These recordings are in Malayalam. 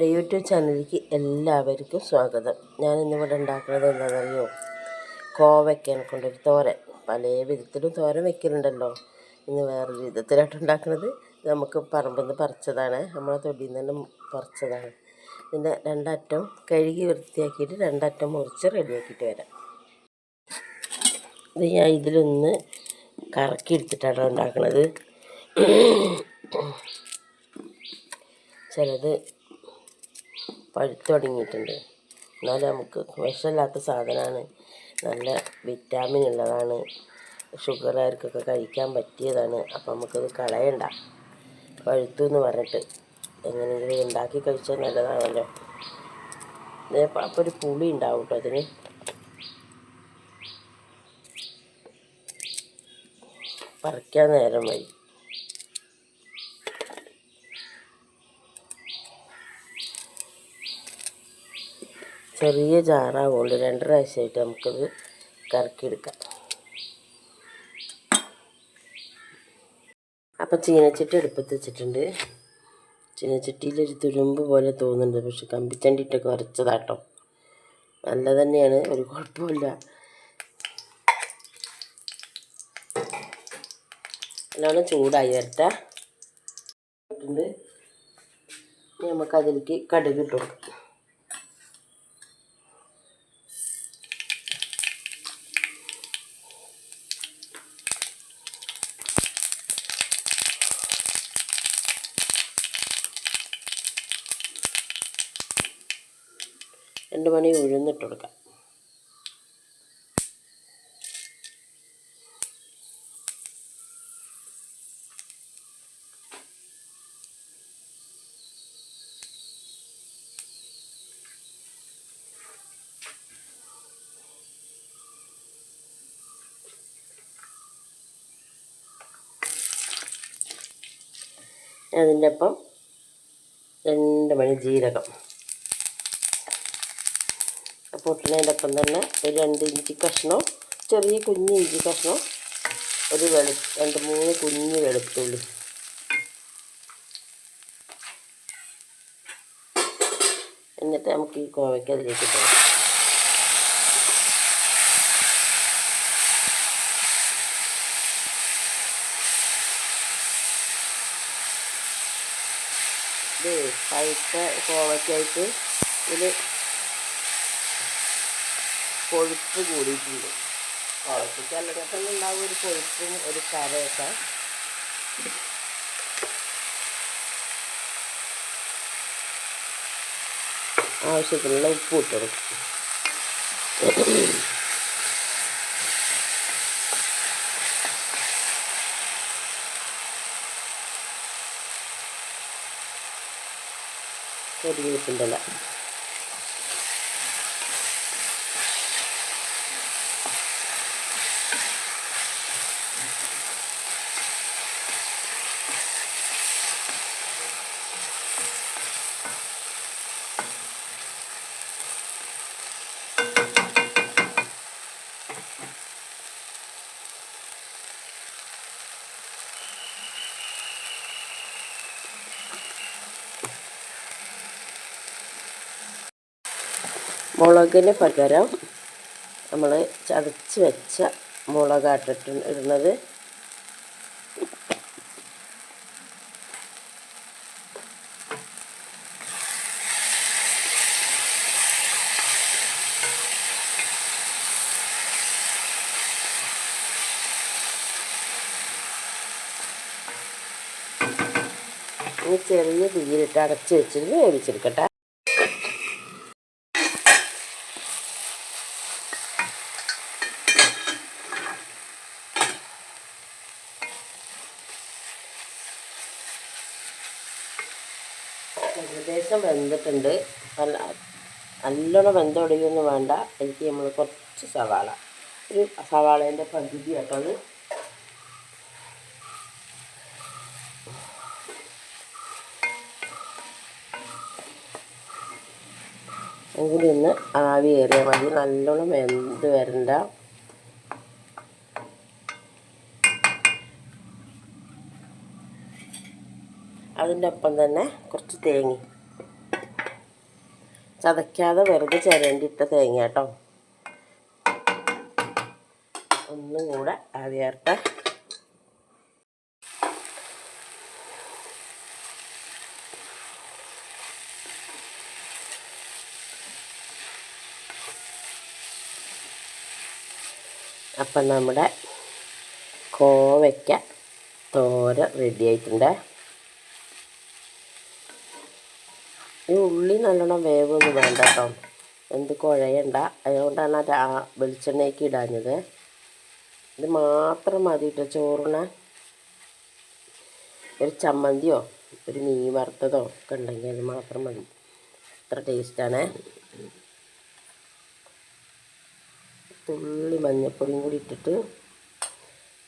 എന്റെ യൂട്യൂബ് ചാനലിലേക്ക് എല്ലാവർക്കും സ്വാഗതം. ഞാൻ ഇന്നിവിടെ ഉണ്ടാക്കുന്നത് എന്താണെന്നറിയോ? കോവയ്ക്കാൻ കൊണ്ടൊരു തോരൻ. പല വിധത്തിലും തോരൻ വെക്കലുണ്ടല്ലോ. ഇന്ന് വേറൊരു വിധത്തിലായിട്ട് ഉണ്ടാക്കുന്നത് നമുക്ക് പറമ്പിൽ നിന്ന് പറിച്ചതാണ്. നമ്മളെ തൊടിയിൽ നിന്ന് തന്നെ പറിച്ചതാണ്. ഇതിന്റെ രണ്ടറ്റം കഴുകി വൃത്തിയാക്കിയിട്ട് രണ്ടറ്റം മുറിച്ച് റെഡിയാക്കിയിട്ട് വരാം. ഇത് ഞാൻ ഇതിലൊന്ന് കറക്കി എടുത്തിട്ടാണ് ഉണ്ടാക്കുന്നത്. ചിലത് പഴുത്ത് തുടങ്ങിയിട്ടുണ്ട് എന്നാലും നമുക്ക് വിഷമില്ലാത്ത സാധനമാണ്. നല്ല വിറ്റാമിൻ ഉള്ളതാണ്. ഷുഗറുകാർക്കൊക്കെ കഴിക്കാൻ പറ്റിയതാണ്. അപ്പം നമുക്കത് കളയണ്ട. പഴുത്തു എന്ന് പറഞ്ഞിട്ട് എങ്ങനെയെങ്കിലും ഉണ്ടാക്കി കഴിച്ചാൽ നല്ലതാണല്ലോ. അപ്പോൾ ഒരു പുളി ഉണ്ടാവും കേട്ടോ അതിന്. പറിക്കാൻ നേരം വൈകി. ചെറിയ ജാറാവുകൊണ്ട് രണ്ട് പ്രാവശ്യമായിട്ട് നമുക്കത് കറക്കിയെടുക്കാം. അപ്പം ചീനച്ചട്ടി അടുപ്പത്ത് വെച്ചിട്ടുണ്ട്. ചീനച്ചട്ടിയിലൊരു തുരുമ്പ് പോലെ തോന്നുന്നുണ്ട്. പക്ഷെ കമ്പിച്ചണ്ടിയിട്ടൊക്കെ വരച്ചതാട്ടോ നല്ല തന്നെയാണ്. ഒരു കുഴപ്പമില്ല നല്ലോണം ചൂടായി വരട്ടെ. നമുക്കതിലേക്ക് കടുക് ഇട്ട് കൊടുക്കാം. രണ്ട് മണി ഉഴുന്നിട്ട് കൊടുക്കാം. അതിന്റെ ഒപ്പം രണ്ട് മണി ജീരകം. പൊട്ടുന്നതിന്റെ ഒപ്പം തന്നെ ഒരു രണ്ട് ഇഞ്ചി കഷ്ണം ചെറിയ കുഞ്ഞ് ഇഞ്ചി കഷ്ണം ഒരു വെളു രണ്ട് മൂന്ന് കുഞ്ഞ് വെളുത്തുള്ളി. എന്നിട്ട് നമുക്ക് ഈ കോവയ്ക്ക് അതിലേക്ക് പോകാം ഇത് പഴുത്ത കോവയ്ക്കായിട്ട് ഇതിൽ കൊഴുപ്പ് കൂടിയിട്ടുണ്ട്. അല്ലെങ്കിൽ തന്നെ ഉണ്ടാവും ഒരു കൊഴുപ്പും ഒരു കരയൊക്കെ ആവശ്യത്തിനുള്ള ഉപ്പ് ഇട്ടു കരിവേപ്പിന്റെ മുളകിന് പകരം നമ്മൾ ചതച്ച് വെച്ച മുളകാട്ടിട്ട് ഇടുന്നത്. ചെറിയ തീയിലിട്ട് അടച്ചു വെച്ചിട്ട് വേവിച്ചെടുക്കട്ടെ. ഏകദേശം വെന്തിട്ടുണ്ട്. നല്ല നല്ലോണം വെന്തൊടിയൊന്നും വേണ്ട. എനിക്ക് നമ്മൾ കുറച്ച് സവാള. ഒരു സവാളേന്റെ പകുതി കേട്ടോ അത്. എങ്കിലും ഒന്ന് ആവി ഏറിയാൽ മതി. നല്ലോണം വെന്ത് വരണ്ട. അതിന്റെ ഒപ്പം തന്നെ കുറച്ച് തേങ്ങ. ചതയ്ക്കാതെ വെറുതെ ചിരണ്ടിട്ട തേങ്ങ കേട്ടോ. ഒന്നും കൂടെ ആവിയാർട്ടെ അപ്പം നമ്മുടെ കോവയ്ക്ക തോര റെഡി ആയിട്ടുണ്ട്. ഈ ഉള്ളി നല്ലോണം വേവൊന്നും വേണ്ട കേട്ടോ എന്ത് കുഴയണ്ട. അതുകൊണ്ടാണ് അത് ആ വെളിച്ചെണ്ണയ്ക്ക് ഇടാഞ്ഞത്. ഇത് മാത്രം മതി കേട്ടോ ചോറിന്. ഒരു ചമ്മന്തിയോ ഒരു മീൻ വറുത്തതോ ഒക്കെ ഉണ്ടെങ്കിൽ അത് മാത്രം മതി. അത്ര ടേസ്റ്റാണ്. തുള്ളി മഞ്ഞപ്പൊടിയും കൂടി ഇട്ടിട്ട്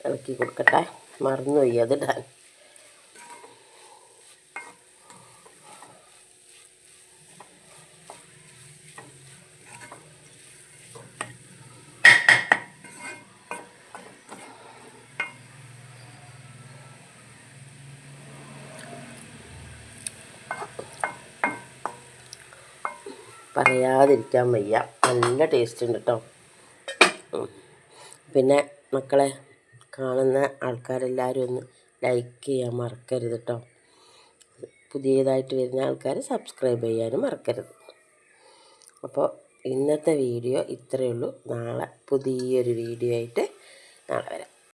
ഇളക്കി കൊടുക്കട്ടെ. മറന്നുപോയി അതിടാൻ പറയാതിരിക്കാൻ വയ്യ. നല്ല ടേസ്റ്റ് ഉണ്ട് കേട്ടോ പിന്നെ മക്കളെ കാണുന്ന ആൾക്കാരെല്ലാവരും ഒന്ന് ലൈക്ക് ചെയ്യാൻ മറക്കരുത് കേട്ടോ പുതിയതായിട്ട് വരുന്ന ആൾക്കാർ സബ്സ്ക്രൈബ് ചെയ്യാനും മറക്കരുത്. അപ്പോൾ ഇന്നത്തെ വീഡിയോ ഇത്രയേ ഉള്ളൂ. നാളെ പുതിയൊരു വീഡിയോ ആയിട്ട് നാളെ വരാം.